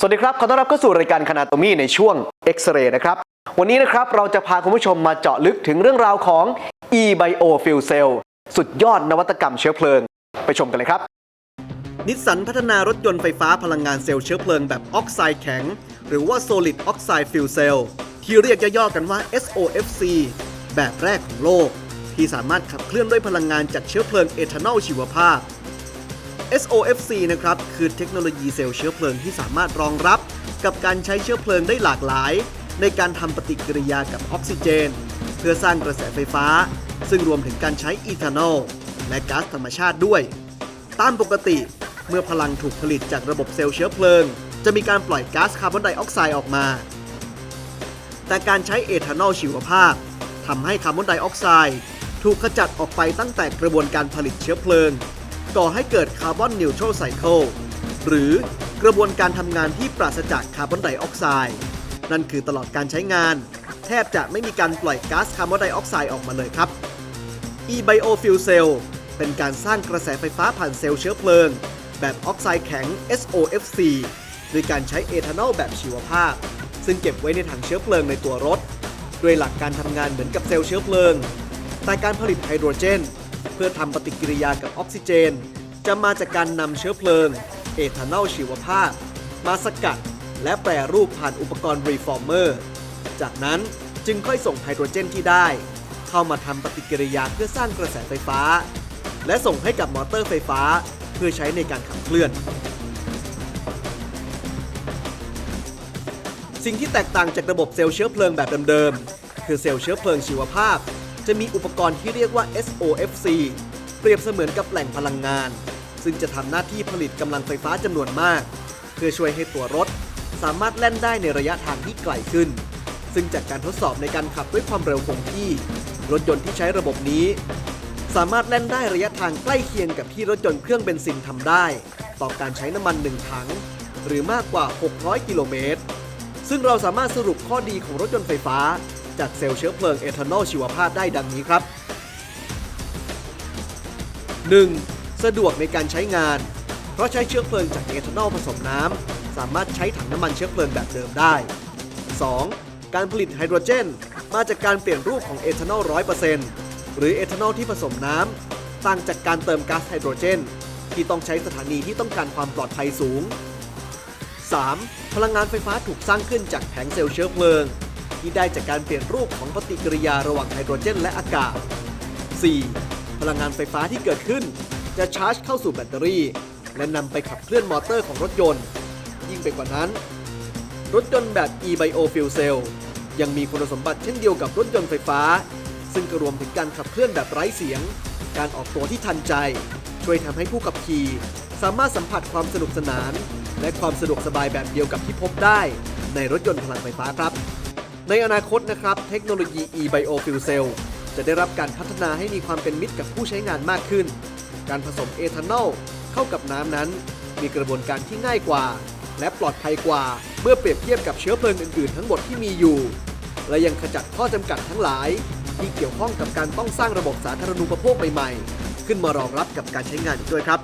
สวัสดีครับ ขอต้อนรับเข้าสู่รายการคณาโตมี่ในช่วงเอ็กซเรย์นะครับ วันนี้นะครับเราจะพาคุณผู้ชมมาเจาะลึกถึงเรื่องราวของ e-bio fuel cell สุดยอดนวัตกรรมเชื้อเพลิง ไปชมกันเลยครับ นิสสันพัฒนารถยนต์ไฟฟ้าพลังงานเซลล์เชื้อเพลิงแบบออกไซด์แข็ง หรือว่า solid oxide fuel cell ที่เรียกย่อๆกันว่า SOFC แบบแรกของโลก ที่สามารถขับเคลื่อนด้วยพลังงานจากเชื้อเพลิงเอทานอลชีวภาพ SOFC นะครับคือเทคโนโลยีเซลล์เชื้อเพลิงที่สามารถรองรับกับการใช้เชื้อเพลิงได้หลากหลาย ในการทำปฏิกิริยากับออกซิเจน เพื่อสร้างกระแสไฟฟ้า ซึ่งรวมถึงการใช้อีทานอลและก๊าซธรรมชาติด้วย ตามปกติเมื่อพลังถูกผลิตจากระบบเซลล์เชื้อเพลิง จะมีการปล่อยก๊าซคาร์บอนไดออกไซด์ออกมา แต่การใช้เอทานอลชีวภาพทำให้คาร์บอนไดออกไซด์ถูกขจัดออกไปตั้งแต่กระบวนการผลิตเชื้อเพลิง ก่อให้เกิดคาร์บอนนิวทรัลไซเคิลหรือกระบวนการทำงานที่ปราศจากคาร์บอนไดออกไซด์นั่นคือตลอดการใช้งาน แทบจะไม่มีการปล่อยก๊าซคาร์บอนไดออกไซด์ออกมาเลยครับ e-biofuel cell เป็นการสร้างกระแสไฟฟ้าผ่านเซลล์เชื้อเพลิง แบบออกไซด์แข็ง SOFC โดยการใช้เอทานอลแบบชีวภาพ ซึ่งเก็บไว้ในถังเชื้อเพลิงในตัวรถ ด้วยหลักการทำงานเหมือนกับเซลล์เชื้อเพลิง แต่การผลิตไฮโดรเจน เพื่อทำปฏิกิริยากับออกซิเจน จะมาจากการนำเชื้อเพลิง เอทานอลชีวภาพ มาสกัด และแปรรูปผ่านอุปกรณ์รีฟอร์เมอร์ จากนั้นจึงค่อยส่งไฮโดรเจนที่ได้ เข้ามาทำปฏิกิริยาเพื่อสร้างกระแสไฟฟ้า และส่งให้กับมอเตอร์ไฟฟ้า เพื่อใช้ในการขับเคลื่อน สิ่งที่แตกต่างจากระบบเซลล์เชื้อเพลิงแบบเดิมๆคือเซลล์เชื้อเพลิงชีวภาพ จะมีอุปกรณ์ที่เรียกว่า SOFC เปรียบเสมือนกับแหล่งพลังงาน ซึ่งจะทำหน้าที่ผลิตกำลังไฟฟ้าจำนวนมาก เพื่อช่วยให้ตัวรถ สามารถแล่นได้ในระยะทางที่ไกลขึ้น ซึ่งจากการทดสอบในการขับด้วยความเร็วคงที่ รถยนต์ที่ใช้ระบบนี้ สามารถแล่นได้ระยะทางใกล้เคียงกับที่รถยนต์เครื่องเบนซินทำได้ ต่อการใช้น้ำมันหนึ่งถัง หรือมากกว่า 600 กิโลเมตรซึ่งเราสามารถสรุปข้อดีของรถยนต์ไฟฟ้า จากเซลล์เชื้อเพลิงเอทานอลชีวภาพได้ดังนี้ครับ 1. สะดวกในการใช้งาน เพราะใช้เชื้อเพลิงจากเอทานอลผสมน้ำ สามารถใช้ถังน้ำมันเชื้อเพลิงแบบเดิมได้ 2. การผลิตไฮโดรเจน มาจากการเปลี่ยนรูปของเอทานอล100%หรือเอทานอลที่ผสมน้ำต่างจากการเติมก๊าซไฮโดรเจน ที่ต้องใช้สถานีที่ต้องการความปลอดภัยสูง 3. พลังงานไฟฟ้าถูกสร้างขึ้นจากแผงเซลล์เชื้อเพลิง ที่ได้จากการเปลี่ยนรูปของปฏิกิริยาระหว่างไฮโดรเจนและอากาศ 4. พลังงานไฟฟ้าที่เกิดขึ้น จะชาร์จเข้าสู่แบตเตอรี่ และนำไปขับเคลื่อนมอเตอร์ของรถยนต์ ยิ่งไปกว่านั้น รถยนต์แบบ e-biofuel cell ยังมีคุณสมบัติเช่นเดียวกับรถยนต์ไฟฟ้า ซึ่งกรวมถึงการขับเคลื่อนแบบไร้เสียง การออกตัวที่ทันใจ ช่วยทำให้ผู้ขับขี่ สามารถสัมผัสความสนุกสนาน และความสะดวกสบายแบบเดียวกับที่พบได้ ในรถยนต์พลังไฟฟ้าครับ ในอนาคตนะครับ เทคโนโลยี e-biofuel cell จะได้รับการพัฒนาให้มีความเป็นมิตรกับผู้ใช้งานมากขึ้น การผสมเอทานอลเข้ากับน้ำนั้น มีกระบวนการที่ง่ายกว่า และปลอดภัยกว่า เมื่อเปรียบเทียบกับเชื้อเพลิงอื่นๆ ทั้งหมดที่มีอยู่ และยังขจัดข้อจำกัดทั้งหลาย ที่เกี่ยวข้องกับการต้องสร้างระบบสาธารณูปโภคใหม่ๆ ขึ้นมารองรับกับการใช้งานอีกด้วยครับ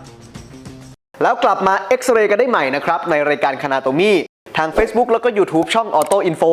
แล้วกลับมาเอ็กซเรย์กันได้ใหม่นะครับในรายการคณาโตมีทาง Facebook แล้วก็ YouTube ช่อง Auto Info